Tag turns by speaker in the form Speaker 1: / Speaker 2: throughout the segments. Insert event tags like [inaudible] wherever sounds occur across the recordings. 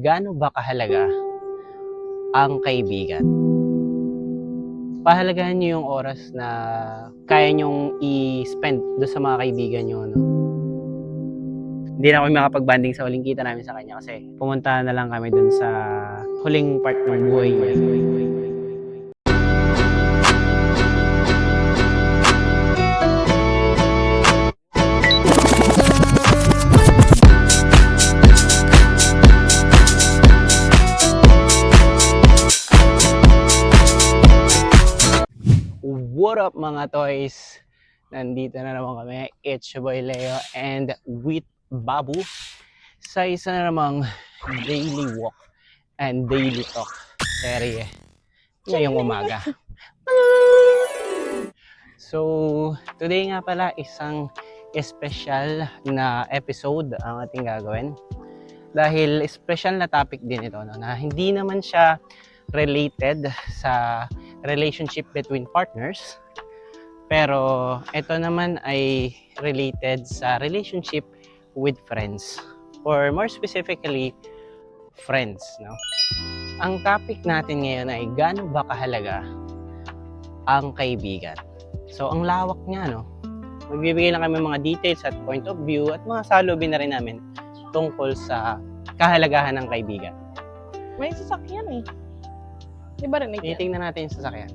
Speaker 1: Gaano ba kahalaga ang kaibigan? Pahalagahan niyo yung oras na kaya niyong i-spend do sa mga kaibigan niyo, no? Hindi na kami makapag-banding sa huling kita namin sa kanya kasi pumunta na lang kami dun sa huling part ng buhay niya. Up mga toys? Nandito na naman kami, it's your boy Leo and with Babu sa isa na namang daily walk and daily talk serye ngayong umaga. So, today nga pala isang special na episode ang ating gagawin. Dahil special na topic din ito, no, na hindi naman siya related sa relationship between partners. Pero ito naman ay related sa relationship with friends. Or more specifically, friends. No? Ang topic natin ngayon ay gaano ba kahalaga ang kaibigan. So, ang lawak niya, no? Magbibigay lang kami mga details at point of view at mga salubin na rin namin tungkol sa kahalagahan ng kaibigan.
Speaker 2: May sasakyan eh. Di ba rinig yan?
Speaker 1: Tinitingnan natin yung sasakyan.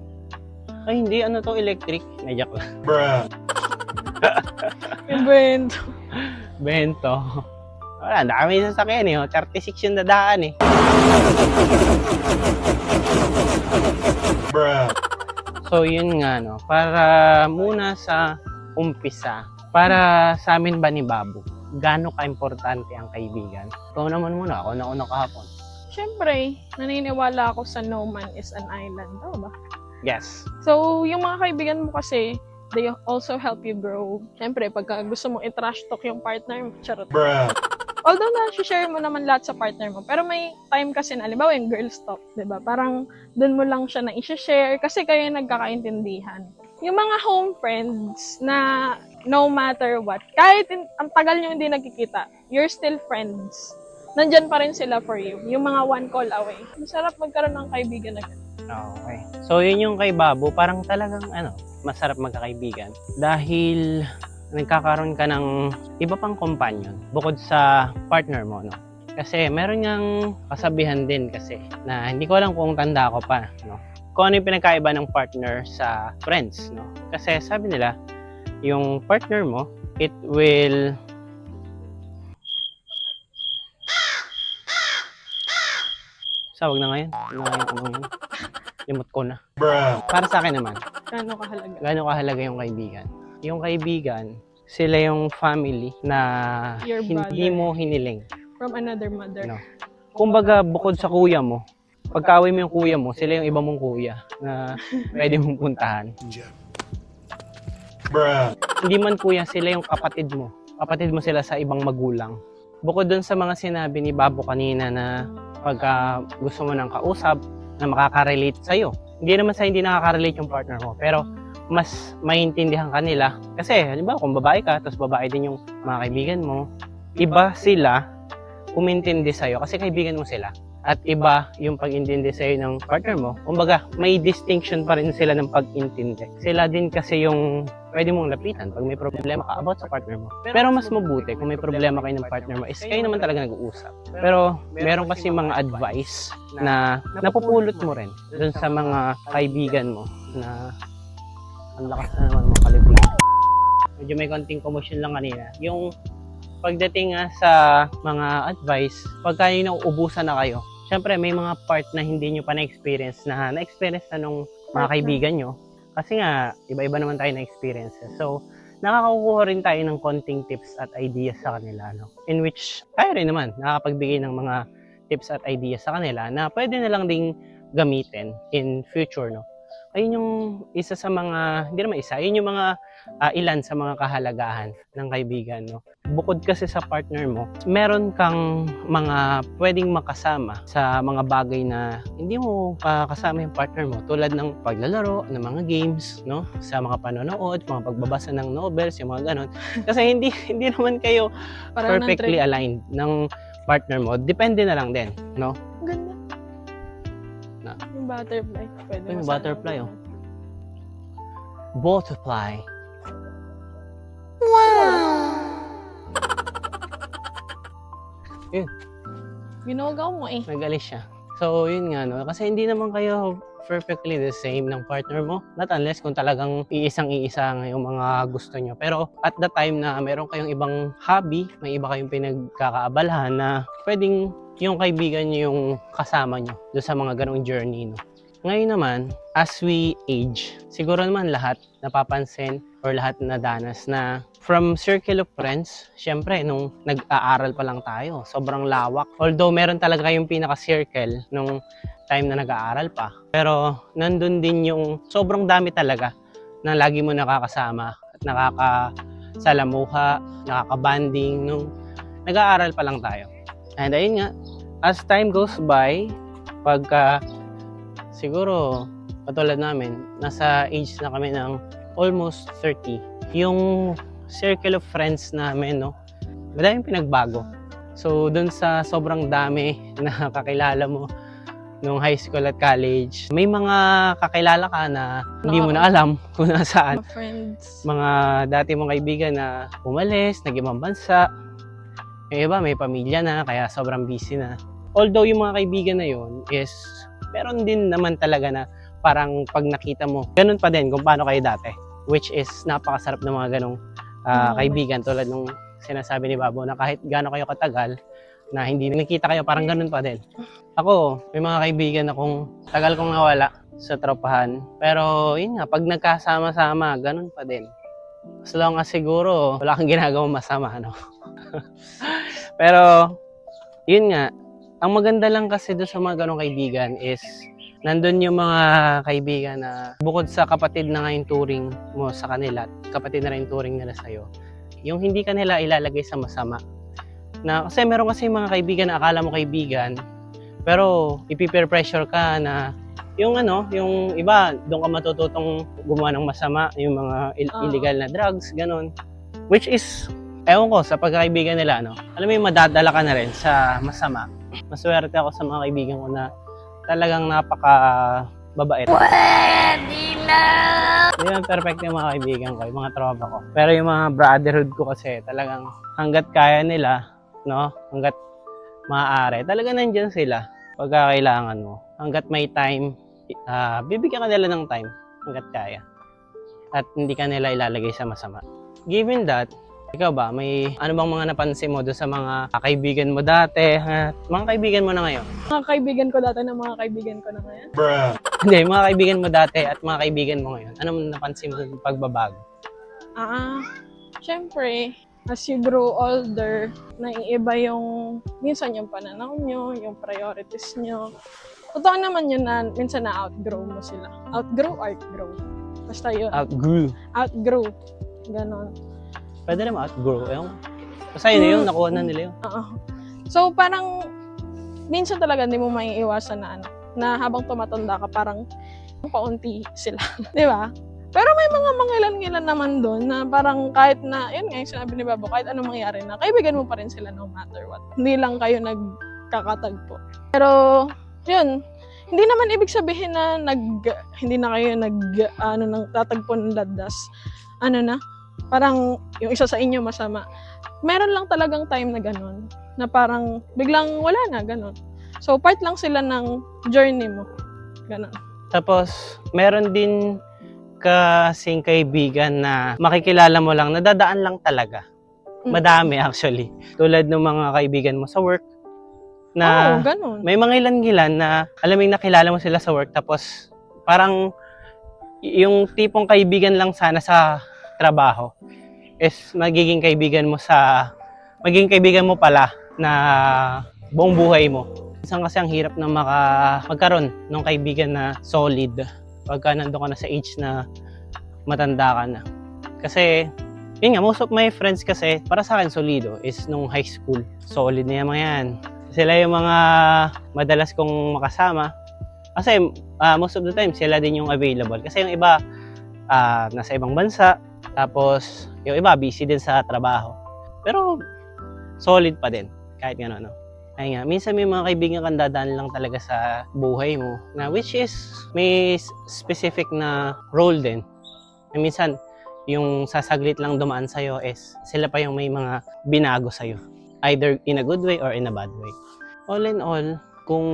Speaker 1: Ay, hindi. Ano to? Electric? Nadyak lang. [laughs]
Speaker 2: Yung bento.
Speaker 1: Bento. Wala, ang dami yung sasakyan eh. oh. 36 yung dadaan eh. So, yun nga, no. Para muna sa umpisa, para sa amin ba ni Babu, gaano ka-importante ang kaibigan? Ikaw naman muna, ako na una kahapon.
Speaker 2: Siyempre, naniniwala ako sa no man is an island. Tama ba?
Speaker 1: Yes.
Speaker 2: So, yung mga kaibigan mo kasi, they also help you grow. Siyempre, pagka gusto mong i-trash talk yung partner mo, charot. Although na-share mo naman lahat sa partner mo, pero may time kasi na, alimbawa yung girls talk, di ba? Parang dun mo lang siya na i-share kasi kayo yung nagkakaintindihan. Yung mga home friends na no matter what, kahit in- ang tagal nyo hindi nagkikita, you're still friends. Nandyan pa rin sila for you. Yung mga one call away. Masarap magkaroon ng kaibigan na ganun.
Speaker 1: Okay. So, yun yung kay Babu, parang talagang ano, masarap magkakaibigan. Dahil nagkakaroon ka ng iba pang companion bukod sa partner mo, no? Kasi meron ngang kasabihan din kasi na hindi ko alam kung tanda ko pa, no? Kung ano yung pinagkaiba ng partner sa friends, no? Kasi sabi nila, yung partner mo, it will Sa wag na ngayon. Na ngayon. Ano yun? Limot ko na. Para sa akin naman,
Speaker 2: Kano kahalaga.
Speaker 1: gaano kahalaga yung kaibigan? Yung kaibigan, sila yung family na
Speaker 2: Your
Speaker 1: hindi
Speaker 2: brother.
Speaker 1: mo hiniling.
Speaker 2: From another mother.
Speaker 1: No. Kumbaga, bukod sa kuya mo, pagkaway mo yung kuya mo, sila yung iba mong kuya na [laughs] pwede mong puntahan. Hindi man kuya, sila yung kapatid mo. Kapatid mo sila sa ibang magulang. Bukod dun sa mga sinabi ni Babo kanina na pagka gusto mo ng kausap na makaka-relate sa'yo. Hindi naman sa hindi nakaka-relate yung partner mo, pero mas maintindihan ka nila. Kasi, halimbawa, kung babae ka, tapos babae din yung mga kaibigan mo, iba sila umintindi sa'yo kasi kaibigan mo sila. At iba yung pag-intindi sa'yo ng partner mo. Kumbaga, may distinction pa rin sila ng pag-intindi. Sila din kasi yung pwede mong lapitan pag may problema ka about sa partner mo. Pero mas mabuti kung may problema kayo ng partner mo is kayo naman talaga nag-uusap. Pero meron kasi mga advice na napupulot mo rin dun sa mga kaibigan mo na ang lakas na naman mga kalibig. Medyo may konting commotion lang kanina. Yung pagdating nga sa mga advice, pagka yung nauubusan na kayo, syempre may mga part na hindi nyo pa na-experience na na-experience na nung mga kaibigan nyo. Kasi nga, iba-iba naman tayo na experiences. So, nakakakuha rin tayo ng konting tips at ideas sa kanila. No? In which, tayo rin naman, nakakapagbigay ng mga tips at ideas sa kanila na pwede na lang ding gamitin in future. No? Ayun yung isa sa mga, hindi naman isa, yun yung mga ah, ilan sa mga kahalagahan ng kaibigan. No? Bukod kasi sa partner mo, meron kang mga pwedeng makasama sa mga bagay na hindi mo pa kasama yung partner mo tulad ng paglalaro ng mga games, no? Sa mga panonood, mga pagbabasa ng novels, yung mga ganon. [laughs] Kasi hindi hindi naman kayo
Speaker 2: Parang ng
Speaker 1: perfectly aligned ng partner mo, depende na lang din, no?
Speaker 2: Yung butterfly. Pwede
Speaker 1: Yung butterfly, oh. Butterfly.
Speaker 2: Ginagaw mo eh.
Speaker 1: Nag-alis siya. So, yun nga, no? Kasi hindi naman kayo perfectly the same ng partner mo. Not unless kung talagang iisang-iisa nga yung mga gusto nyo. Pero at the time na meron kayong ibang hobby, may iba kayong pinagkakaabalahan na pwedeng yung kaibigan nyo yung kasama nyo doon sa mga ganong journey, no? Ngayon naman, as we age, siguro naman lahat napapansin or lahat na danas na from circle of friends, syempre, nung nag-aaral pa lang tayo, sobrang lawak. Although, meron talaga yung pinaka-circle nung time na nag-aaral pa. Pero, nandun din yung sobrang dami talaga na lagi mo nakakasama at nakakasalamuha, nakakabanding nung nag-aaral pa lang tayo. And ayun nga, as time goes by, pagka siguro katulad namin, nasa age na kami ng almost 30. Yung circle of friends namin, no, madaming pinagbago. So, dun sa sobrang dami [laughs] na kakilala mo nung high school at college, may mga kakilala ka na hindi mo na alam [laughs] kung nasaan.
Speaker 2: Mga friends.
Speaker 1: Mga dati mong kaibigan na umalis, nag-ibang bansa. Yung iba may pamilya na, kaya sobrang busy na. Although yung mga kaibigan na yun is, meron din naman talaga na parang pag nakita mo, ganun pa din kung paano kayo dati. Which is napakasarap ng mga ganong
Speaker 2: Mm.
Speaker 1: kaibigan tulad nung sinasabi ni Babo na kahit gaano kayo katagal na hindi nakita kayo, parang ganun pa din. Ako, may mga kaibigan akong tagal kong nawala sa tropahan. Pero yun nga, pag nagkasama-sama, ganun pa din. As long as siguro, wala kang ginagawang masama, no? [laughs] Pero, yun nga, ang maganda lang kasi doon sa mga ganong kaibigan is nandun yung mga kaibigan na bukod sa kapatid na nga yung mo sa kanila, at kapatid na rin yung turing nila sa'yo, yung hindi ka nila ilalagay sa masama. Na, kasi meron kasi mga kaibigan na akala mo kaibigan, pero ipipeer pressure ka na yung ano, yung iba, doon ka matututong gumawa ng masama, yung mga il- illegal na drugs, ganun. Which is, ewan ko, sa pagkakaibigan nila, no? Alam mo yung madadala ka na rin sa masama. Maswerte ako sa mga kaibigan ko na talagang napaka babait. Pwede na! Hindi naman perfect yung mga kaibigan ko, yung mga tropa ko. Pero yung mga brotherhood ko kasi talagang hanggat kaya nila, no? Hanggat maaari, talaga nandyan sila pagka kailangan mo. Hanggat may time, ah, bibigyan ka nila ng time hanggat kaya. At hindi ka nila ilalagay sa masama. Given that, ikaw ba, may ano bang mga napansin mo doon sa mga kaibigan mo dati, at mga kaibigan mo na ngayon?
Speaker 2: Mga kaibigan ko dati na mga kaibigan ko na ngayon.
Speaker 1: Hindi, mga kaibigan mo dati at mga kaibigan mo ngayon. Ano napansin mo sa pagbabago?
Speaker 2: Ah, syempre, as you grow older, naiiba yung, minsan yung pananaw nyo, yung priorities nyo. Totoo naman yun na minsan na-outgrow mo sila. Outgrow, outgrow. Basta yun.
Speaker 1: Outgrew.
Speaker 2: Outgrow. Ganon.
Speaker 1: Pwede naman outgrow. Yung, basta yun na yun, nakuha na nila yun.
Speaker 2: Oo. So, parang, minsan talaga hindi mo maiiwasan na ano, na habang tumatanda ka, parang paunti sila. [laughs] Di ba? Pero may mga mangilan-ngilan naman doon na parang kahit na, yun nga yung sinabi ni Babo, kahit anong mangyari na, kaibigan mo pa rin sila no matter what. Hindi lang kayo nagkakatagpo. Pero, yun, hindi naman ibig sabihin na nag, hindi na kayo nag, ano, nang tatagpo ng ladas. Ano na, parang yung isa sa inyo masama. Meron lang talagang time na ganun, na parang biglang wala na, ganun. So, part lang sila ng journey mo. Ganun.
Speaker 1: Tapos, meron din kasing kaibigan na makikilala mo lang, nadadaan lang talaga.
Speaker 2: Mm.
Speaker 1: Madami actually. Tulad ng mga kaibigan mo sa work
Speaker 2: Oo,
Speaker 1: na
Speaker 2: ganun.
Speaker 1: may mga ilan-ilan na alam mo yung nakilala mo sila sa work tapos parang y- yung tipong kaibigan lang sana sa trabaho is magiging kaibigan mo sa magiging kaibigan mo pala na buong buhay mo. Isang kasi ang hirap na maka, magkaroon ng kaibigan na solid pagka nandun ka na sa age na matanda ka na. Kasi, yun nga, most of my friends kasi, para sa akin, solido is nung high school. Solid na yung mga yan. Sila yung mga madalas kong makasama. Kasi, ah, most of the time, sila din yung available. Kasi yung iba, ah, nasa ibang bansa. Tapos, yung iba, busy din sa trabaho. Pero, solid pa din. Kahit gano'n, no? Ay nga, minsan may mga kaibigan kang dadaan lang talaga sa buhay mo na which is may specific na role din. Na minsan, yung sasaglit lang dumaan sa'yo is sila pa yung may mga binago sa'yo. Either in a good way or in a bad way. All in all, kung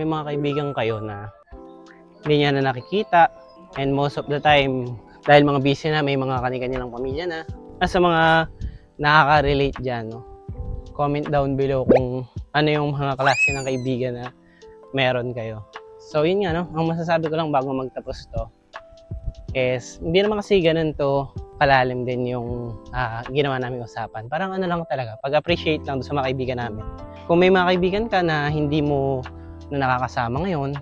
Speaker 1: may mga kaibigan kayo na hindi niya na nakikita and most of the time, dahil mga busy na, may mga kanilang pamilya na, nasa mga nakaka-relate dyan, no? comment down below kung ano yung mga klase ng kaibigan na meron kayo. So, yun nga, no? Ang masasabi ko lang bago magtapos to is, hindi naman kasi ganun to kalalim din yung ah, ginawa namin usapan. Parang ano lang talaga, pag-appreciate lang sa mga kaibigan namin. Kung may mga kaibigan ka na hindi mo na nakakasama ngayon,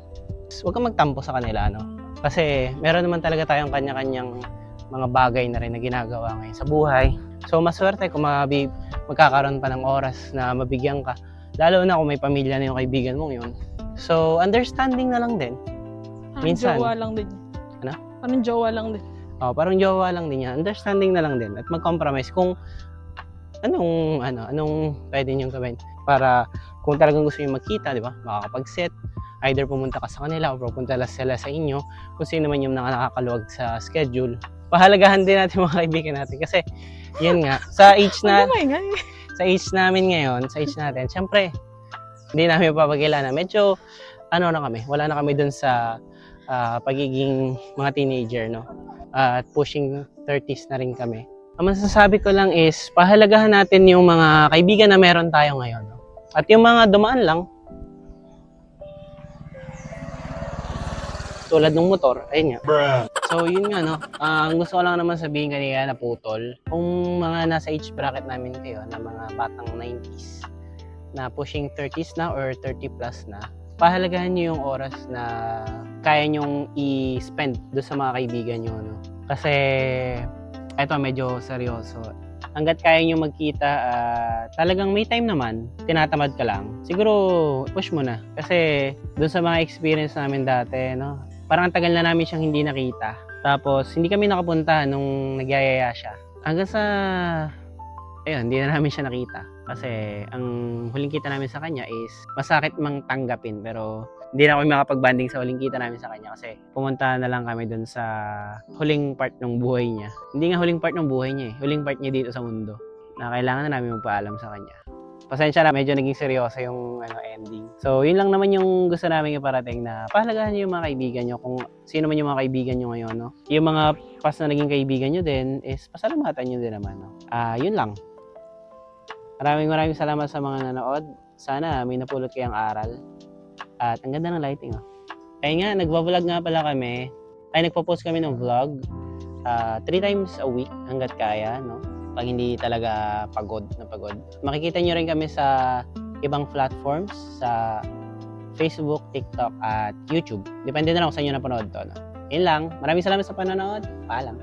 Speaker 1: huwag kang magtampo sa kanila, no? Kasi meron naman talaga tayong kanya-kanyang mga bagay na rin na ginagawa ngayon sa buhay. So, maswerte kung mabi, magkakaroon pa ng oras na mabigyan ka. Lalo na kung may pamilya na yung kaibigan mong yun. So, understanding na lang din.
Speaker 2: Parang
Speaker 1: Minsan.
Speaker 2: jowa lang din.
Speaker 1: Ano?
Speaker 2: Parang jowa lang din.
Speaker 1: Oh, parang jowa lang din yan. Understanding na lang din. At mag-compromise kung anong, ano, anong pwede niyong gawin. Para kung talagang gusto niyo magkita, di ba? Makakapag-set. Either pumunta ka sa kanila o pupunta lang sila sa inyo. Kung sino man yung naka- nakakaluwag sa schedule. Pahalagahan din natin [laughs] mga kaibigan natin. Kasi, yun nga, sa age na,
Speaker 2: Ano nga eh.
Speaker 1: Sa age namin ngayon, sa age natin, syempre, hindi namin papagilala. Medyo, ano na kami, wala na kami dun sa ah, pagiging mga teenager, no? at pushing 30s na rin kami. Ang masasabi ko lang is, pahalagahan natin yung mga kaibigan na meron tayo ngayon. No? At yung mga dumaan lang, tulad ng motor, ayun nga. So, yun nga, no? Ah, ang gusto ko lang naman sabihin kanina na putol, kung mga nasa age bracket namin kayo, na mga batang 90s, na pushing 30s na or 30 plus na, pahalagahan nyo yung oras na kaya nyong i-spend doon sa mga kaibigan nyo, no? Kasi, eto medyo seryoso. Hanggat kaya nyo magkita, ah, talagang may time naman, tinatamad ka lang, siguro push mo na. Kasi, doon sa mga experience namin dati, no? Parang ang tagal na namin siyang hindi nakita. Tapos, hindi kami nakapunta nung nagyayaya siya. Hanggang sa, ayun, hindi na namin siya nakita. Kasi, ang huling kita namin sa kanya is, masakit mang tanggapin. Pero, hindi na kami makapag-banding sa huling kita namin sa kanya. Kasi, pumunta na lang kami dun sa huling part ng buhay niya. Hindi nga huling part ng buhay niya eh. Huling part niya dito sa mundo. Na kailangan na namin magpaalam sa kanya. Pasensya na, medyo naging seryoso yung ano, ending. So, yun lang naman yung gusto namin iparating na pahalagahan niyo yung mga kaibigan niyo kung sino man yung mga kaibigan niyo ngayon, no? Yung mga past na naging kaibigan niyo din is pasalamatan niyo din naman, no? Ah, yun lang. Maraming maraming salamat sa mga nanood. Sana may napulot kayong aral. At ang ganda ng lighting, oh. Kaya nga, nagva-vlog nga pala kami. Ay, nagpo-post kami ng vlog. ah, three times a week hanggat kaya, no? Pag hindi talaga pagod na pagod. Makikita nyo rin kami sa ibang platforms sa Facebook, TikTok, at YouTube. Depende na lang kung saan nyo napanood to. No? Yun lang. Maraming salamat sa panonood. Paalam.